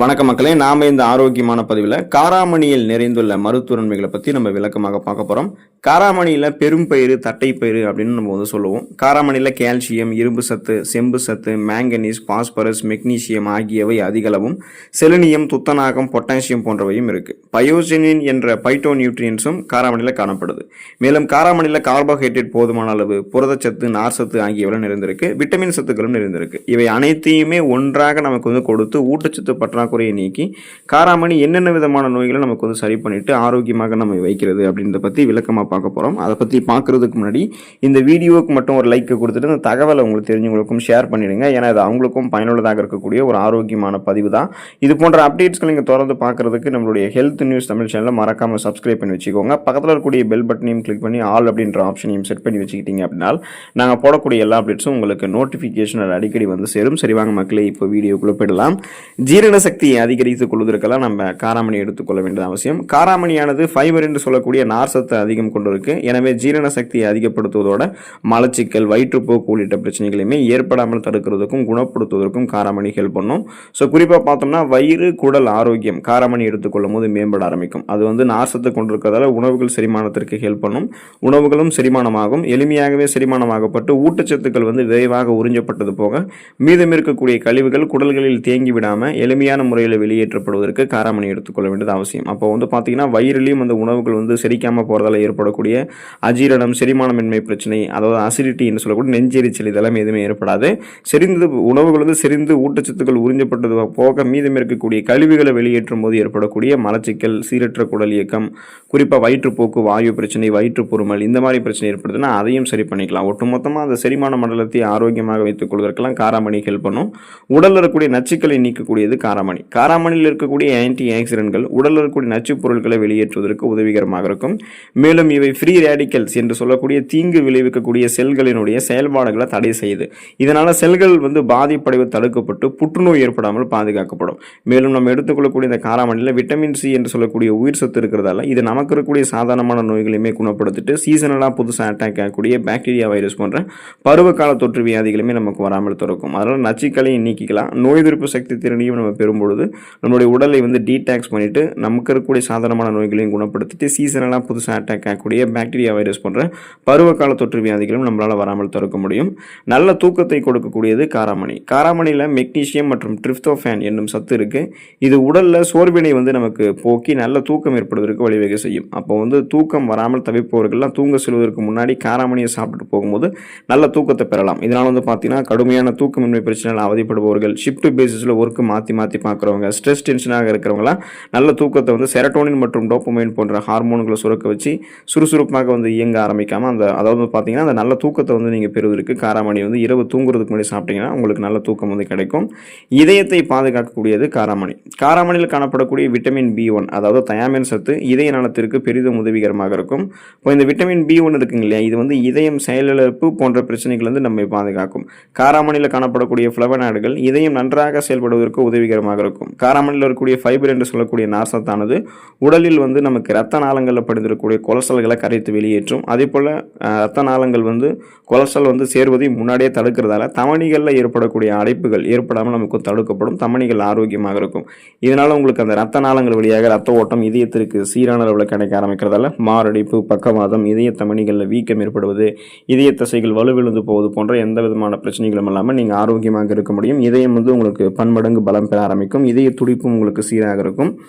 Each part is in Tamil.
வணக்க மக்களே நாம இந்த ஆரோக்கியமான பதிவில் காராமணியில் நிறைந்துள்ள மருத்துவன்மைகளை பற்றி நம்ம விளக்கமாக பார்க்க போகிறோம் காராமணியில் பெரும்பயிறு தட்டைப்பயிறு அப்படின்னு நம்ம வந்து சொல்லுவோம். காராமணியில் கால்சியம் இரும்பு சத்து செம்பு சத்து மேங்கனீஸ் பாஸ்பரஸ் மெக்னீசியம் ஆகியவை அதிகளவும். செலினியம் துத்தநாகம் பொட்டாசியம் போன்றவையும் இருக்குது பயோஜெனின் என்ற பைட்டோ நியூட்ரியன்ஸும் காராமணியில் காணப்படுது. மேலும் காராமணியில் கார்போஹைட்ரேட் போதுமான அளவு புரதச்சத்து நார்சத்து ஆகியவெல்லாம் நிறைந்திருக்கு. விட்டமின் சத்துக்களும் நிறைந்திருக்கு. இவை அனைத்தையுமே ஒன்றாக நமக்கு வந்து கொடுத்து ஊட்டச்சத்து பற்றாக்குறையை நீக்கி காராமணி என்னென்ன விதமான நோய்களை நமக்கு வந்து சரி பண்ணிட்டு ஆரோக்கியமாக நம்ம வைக்கிறது அப்படின்றத பற்றி விளக்கமாக பார்க்க போகிறோம் அதை பற்றி பார்க்குறதுக்கு முன்னாடி இந்த வீடியோவுக்கு மட்டும் ஒரு லைக் கொடுத்துட்டு இந்த தகவலை உங்களுக்கு தெரிஞ்சவங்களுக்கும் ஷேர் பண்ணிடுங்க. ஏன்னா இது அவங்களுக்கும் பயனுள்ளதாக இருக்கக்கூடிய ஒரு ஆரோக்கியமான பதிவு தான். இது போன்ற அப்டேட்ஸ்களை நீங்கள் தொடர்ந்து பார்க்குறதுக்கு நம்மளுடைய ஹெல்த் நியூஸ் தமிழ் சேனலை மறக்காமல் சப்ஸ்கிரைப் பண்ணி வச்சுக்கோங்க. பக்கத்தில் இருக்கக்கூடிய பெல் பட்டனையும் கிளிக் பண்ணி ஆல் அப்படின்ற ஆப்ஷனையும் செட் பண்ணி வச்சுக்கிட்டீங்க அப்படின்னா நாங்கள் போடக்கூடிய எல்லா அப்டேட்ஸும் உங்களுக்கு நோட்டிஃபிகேஷன் அடிக்கடி வந்து சேரும். சரி வாங்க மக்களே இப்போ வீடியோக்குள்ளே போயிடலாம். ஜீரண சக்தியை அதிகரித்துக் கொள்வதற்கெல்லாம் நம்ம காராமணி எடுத்துக்கொள்ள வேண்டியது அவசியம். காராமணியானது ஃபைபர் என்று சொல்லக்கூடிய நார்சத்தை அதிகம் கொண்டிருக்கு. எனவே ஜீரண சக்தியை அதிகப்படுத்துவதோட மலச்சிக்கல் வயிற்றுப்போக்கு உள்ளிட்ட பிரச்சனைகளையுமே ஏற்படாமல் தடுக்கிறதுக்கும் குணப்படுத்துவதற்கும் காராமணி ஹெல்ப் பண்ணும். ஸோ குறிப்பாக பார்த்தோம்னா வயிறு குடல் ஆரோக்கியம் காராமணி எடுத்துக்கொள்ளும் போது மேம்பட ஆரம்பிக்கும். அது வந்து நார்சத்தை கொண்டிருக்கிறதால உணவுகள் செரிமானத்திற்கு ஹெல்ப் பண்ணும். உணவுகளும் செரிமானமாகும். எளிமையாகவே செரிமானமாகப்பட்டு ஊட்டச்சத்துக்கள் வந்து விரைவாக உறிஞ்சப்பட்டது போக மீதம் இருக்கக்கூடிய கழிவுகள் குடல்களில் தேங்கி விடாமல் எளிமையான முறையில் வெளியேற்றப்படுவதற்கு காராமணி எடுத்துக்கொள்ள வேண்டியது அவசியம். அப்போ வந்து பார்த்தீங்கன்னா வயிறுலையும் அந்த உணவுகள் வந்து செரிக்காமல் போகிறதால ஏற்படக்கூடிய அஜீரணம் செரிமானமின்மை பிரச்சனை அதாவது அசிடிட்டி என்று சொல்லக்கூடிய நெஞ்செரிச்சல் இதெல்லாம் எதுவுமே ஏற்படாது. செறிந்து உணவுகள் வந்து செறிந்து ஊட்டச்சத்துக்கள் உறிஞ்சப்பட்டது போக மீதம் இருக்கக்கூடிய கழிவுகளை வெளியேற்றும் போது ஏற்படக்கூடிய மலச்சிக்கல் சீரற்ற குடல் இயக்கம் குறிப்பாக வயிற்றுப்போக்கு வாயு பிரச்சனை வயிற்று பொறுமல் இந்த மாதிரி பிரச்சனை ஏற்படுதுன்னா அதையும் சரி பண்ணிக்கலாம். ஒட்டுமொத்தமாக அந்த செரிமான மண்டலத்தை ஆரோக்கியமாக வைத்துக் கொள்வதற்கெல்லாம் காராமணி ஹெல்ப் பண்ணும். உடலில் இருக்கக்கூடிய நச்சுக்களை நீக்கக்கூடியது காராமணி. காராமணியில் இருக்கக்கூடிய ஆன்டி ஆக்சிடென்ட்கள் உடலில் இருக்கக்கூடிய நச்சுப் பொருட்களை வெளியேற்றுவதற்கு உதவிகரமாக இருக்கும். மேலும் இவை ஃப்ரீ ரேடிக்கல்ஸ் என்று சொல்லக்கூடிய தீங்கு விளைவிக்கக்கூடிய செல்களினுடைய செயல்பாடுகளை தடை செய்யுது. இதனால் செல்கள் வந்து பாதிப்படைவு தடுக்கப்பட்டு புற்றுநோய் ஏற்படாமல் பாதுகாக்கப்படும். மேலும் நம்ம எடுத்துக்கொள்ளக்கூடிய இந்த காராமணியில் விட்டமின் சி என்று சொல்லக்கூடிய உயிர் சத்து இருக்கிறதால இது நமக்கு இருக்கக்கூடிய சாதாரணமான நோய்களையுமே குணப்படுத்திட்டு சீசனலாக புதுசாக அட்டாக் ஆகக்கூடிய பாக்டீரியா வைரஸ் போன்ற பருவகால தொற்று வியாதிகளுமே நமக்கு வராமல் திறக்கும். அதனால் நச்சுக்களை நீக்கிக்கலாம். நோய் எதிர்ப்பு சக்தி திறனையும் நம்ம பொழுது நம்மளுடைய உடலை வந்து டீடாக்ஸ் பண்ணிவிட்டு நமக்கு இருக்கக்கூடிய சாதாரணமான நோய்களையும் குணப்படுத்திட்டு சீசனலாக புதுசாக அட்டாக் ஆகக்கூடிய பாக்டீரியா வைரஸ் போன்ற பருவகால தொற்று வியாதிகளும் நம்மளால் வராமல் தடுக்க முடியும். நல்ல தூக்கத்தை கொடுக்கக்கூடியது காராமணி. காராமணியில் மெக்னீசியம் மற்றும் ட்ரிப்தோஃபேன் என்னும் சத்து இருக்குது இது உடலில் சோர்வினை வந்து நமக்கு போக்கி நல்ல தூக்கம் ஏற்படுவதற்கு வழிவகை செய்யும். அப்போ வந்து தூக்கம் வராமல் தவிப்பவர்கள்லாம் தூங்க செல்வதற்கு முன்னாடி காராமணியை சாப்பிட்டு போகும்போது நல்ல தூக்கத்தை பெறலாம். இதனால் வந்து பார்த்தீங்கன்னா கடுமையான தூக்கமின்மை பிரச்சனைகள் அவதிப்படுபவர்கள் ஷிஃப்ட் பேசிஸில் ஒர்க்கு மாற்றி மாற்றி பார்க்குறவங்க ஸ்ட்ரெஸ் டென்ஷனாக இருக்கிறவங்களாம் நல்ல தூக்கத்தை வந்து செரட்டோனின் மற்றும் டோப்பமைன் போன்ற ஹார்மோன்களை சுரக்க வச்சு சுறுசுறுப்பாக வந்து இயங்க ஆரம்பிக்காமல் அந்த அதாவது வந்து பார்த்தீங்கன்னா அந்த நல்ல தூக்கத்தை வந்து நீங்கள் பெறுவதற்கு காராமணி வந்து இரவு தூங்குறதுக்கு முன்னாடி சாப்பிட்டீங்கன்னா உங்களுக்கு நல்ல தூக்கம் வந்து கிடைக்கும். இதயத்தை பாதுகாக்கக்கூடியது காராமணி. காராமணியில் காணப்படக்கூடிய விட்டமின் பி ஒன் அதாவது தயாமின் சத்து இதய நலத்திற்கு பெரிதும் உதவிகரமாக இருக்கும். இப்போ இந்த விட்டமின் பி ஒன் இருக்குங்க இல்லையா இது வந்து இதயம் செயலிழப்பு போன்ற பிரச்சனைகள் வந்து நம்மை பாதுகாக்கும். காராமணியில் காணப்படக்கூடிய ஃப்ளவனாய்டுகள் இதயம் நன்றாக செயல்படுவதற்கு உதவிகரமாக இருக்கும். காராமணியில் இருக்கக்கூடிய ஃபைபர் என்று சொல்லக்கூடிய நார்சத்தானது உடலில் வந்து நமக்கு ரத்த நாளங்களில் படிந்திருக்கக்கூடிய கொலஸ்ட்ரால்களை கரைத்து வெளியேற்றும். அதே போல் ரத்த நாளங்கள் வந்து கொலஸ்ட்ரால் வந்து சேர்வதை முன்னாடியே தடுக்கிறதால தமணிகளில் ஏற்படக்கூடிய அடைப்புகள் ஏற்படாமல் நமக்கு தடுக்கப்படும். தமணிகள் ஆரோக்கியமாக இருக்கும். இதனால் உங்களுக்கு அந்த ரத்த நாளங்கள் வழியாக ரத்த ஓட்டம் இதயத்திற்கு சீரான அளவில் கிடைக்க ஆரம்பிக்கிறதால மாரடைப்பு பக்கவாதம் இதய தமணிகளில் வீக்கம் ஏற்படுவது இதய தசைகள் வலுவிழுந்து போவது போன்ற எந்த விதமான பிரச்சனைகளும் இல்லாமல் நீங்கள் ஆரோக்கியமாக இருக்க முடியும். இதயம் வந்து உங்களுக்கு பன்மடங்கு பலம் பெற ஆரம்பிக்கும். இதய துடிப்பும் உங்களுக்கு சீராக இருக்கும்.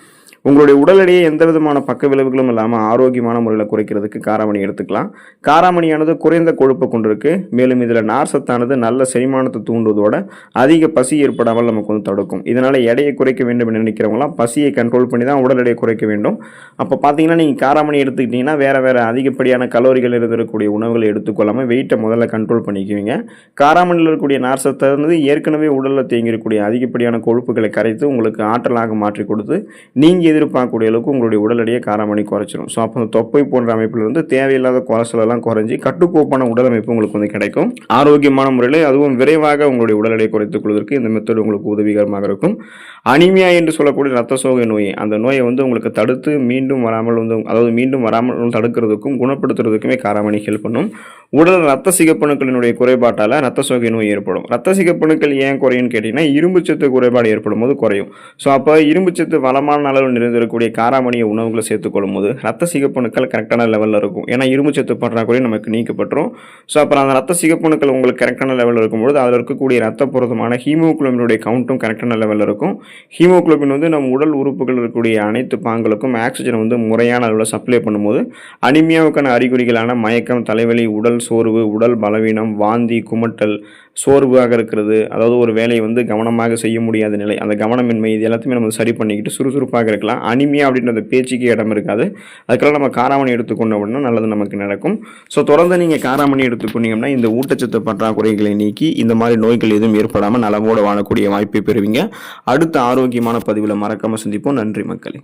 உங்களுடைய உடல் எடையை எந்த விதமான பக்க விளைவுகளும் இல்லாமல் ஆரோக்கியமான முறையில் குறைக்கிறதுக்கு காராமணி எடுத்துக்கலாம். காராமணியானது குறைந்த கொழுப்பை கொண்டிருக்கு. மேலும் இதில் நார் சத்தானது நல்ல செரிமானத்தை தூண்டுவதோட அதிக பசி ஏற்படாமல் நமக்கு வந்து தடுக்கும். இதனால் எடையை குறைக்க வேண்டும் என்று நினைக்கிறவங்களாம் பசியை கண்ட்ரோல் பண்ணி தான் உடல் எடையை குறைக்க வேண்டும். அப்போ பார்த்தீங்கன்னா நீங்கள் காராமணி எடுத்துக்கிட்டிங்கன்னா வேறு வேறு அதிகப்படியான கலோரிகள் இருக்கக்கூடிய உணவுகளை எடுத்துக்கொள்ளாமல் வெயிட்டை முதல்ல கண்ட்ரோல் பண்ணிக்குவீங்க. காராமணியில் இருக்கக்கூடிய நார் சத்தானது ஏற்கனவே உடலில் தேங்கியிருக்கக்கூடிய அதிகப்படியான கொழுப்புகளை கரைத்து உங்களுக்கு ஆற்றலாக மாற்றி கொடுத்து நீங்கள் எதிர்பார்க்கக்கூடிய அளவுக்கு உங்களுடைய உடல் எடையை காராமணி குறைச்சிரும். ஸோ அப்போ அந்த தொப்பை போன்ற அமைப்பில் இருந்து தேவையில்லாத கொலஸ்ட்ரால் குறைஞ்சி கட்டுக்கோப்பான உடல் அமைப்பு உங்களுக்கு வந்து கிடைக்கும். ஆரோக்கியமான முறையில் அதுவும் விரைவாக உங்களுடைய உடல் எடையை குறைத்துக் கொள்வதற்கு இந்த மெத்தட் உங்களுக்கு உதவிகரமாக இருக்கும். அனிமியா என்று சொல்லக்கூடிய ரத்த சோகை நோய் அந்த நோயை வந்து உங்களுக்கு தடுத்து மீண்டும் வராமல் வந்து அதாவது மீண்டும் வராமல் தடுக்கிறதுக்கும் குணப்படுத்துறதுக்குமே காராமணி ஹெல்ப் பண்ணும். உடல் ரத்த சிகப்பணுக்களினுடைய குறைபாட்டால் ரத்த சோகை நோய் ஏற்படும். ரத்த சிகப்பணுக்கள் ஏன் குறையும் கேட்டிங்கன்னா இரும்புச்சத்து குறைபாடு ஏற்படும் போது குறையும். ஸோ அப்போ இரும்புச்சத்து வளமான அளவில் நிறைந்திருக்கக்கூடிய காராமணிய உணவுகளை சேர்த்துக்கொள்ளும் போது ரத்த சிகப்பணுக்கள் கரெக்டான லெவலில் இருக்கும். ஏன்னா இரும்புச்சத்து பற்றாக்குறை நமக்கு நீக்கப்பட்டுரும். ஸோ அப்புறம் அந்த ரத்த சிகப்பணுக்கள் உங்களுக்கு கரெக்டான லெவலில் இருக்கும்பொழுது அதில் இருக்கக்கூடிய ரத்த பொருத்தமான ஹீமோகுளோபினுடைய கவுண்ட்டும் கரெக்டான லெவலில் இருக்கும். ஹீமோக்ளோபின் வந்து நம்ம உடல் உறுப்புகள் இருக்கக்கூடிய அனைத்து பாங்களுக்கும் ஆக்சிஜன் வந்து முறையான அளவில் சப்ளை பண்ணும்போது அனிமியாவுக்கான அறிகுறிகளான மயக்கம் தலைவலி உடல் உடல் சோர்வு உடல் பலவீனம் வாந்தி குமட்டல் சோர்வாக இருக்கிறது. அதாவது ஒரு வேலையை வந்து கவனமாக செய்ய முடியாத நிலை. அந்த கவனமின்மை இது எல்லாத்தையுமே நம்ம சரி பண்ணிக்கிட்டு சுறுசுறுப்பாக இருக்கலாம். அனிமியா அப்படின்ற அந்த பேச்சுக்கு இடம் இருக்காது. அதுக்கெல்லாம் நம்ம காராமணி எடுத்துக்கொண்ட உடனே நல்லது நமக்கு நடக்கும். ஸோ தொடர்ந்து நீங்கள் காராமணி எடுத்துக்கொண்டீங்கன்னா இந்த ஊட்டச்சத்து பற்றாக்குறைகளை நீக்கி இந்த மாதிரி நோய்கள் எதுவும் ஏற்படாமல் நலமோடு வாழக்கூடிய வாய்ப்பை பெறுவீங்க. அடுத்த ஆரோக்கியமான பதிவில் மறக்காமல் சந்திப்போம். நன்றி மக்களே.